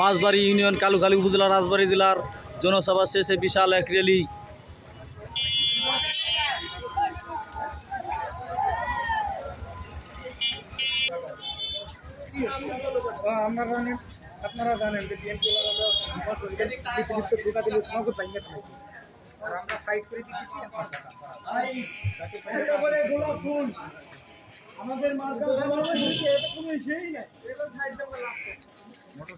মাসবাড়ি union Kalukhali উপজেলা রাজবাড়ি জেলার জোনসভা শেষে বিশাল এক ریلی আপনারা জানেন আপনারা জানেন ডিএমপিরা আমাদের খুব সুবিধা দিয়া দিয়া কিন্তু পাইনি আর আমরা সাইড করেই দিছি এটা ভাই নাকি পরে গোলাপ ফুল আমাদের মার্কা মানে হচ্ছে এটা কোনো হইছেই না এটা সাইড থেকে আসছে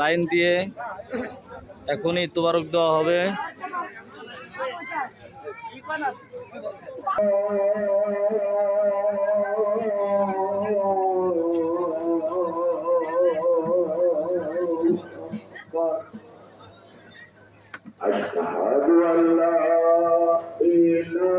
লাইন দিয়ে এখনই তোবারক দেওয়া হবে أشهد أن لا إله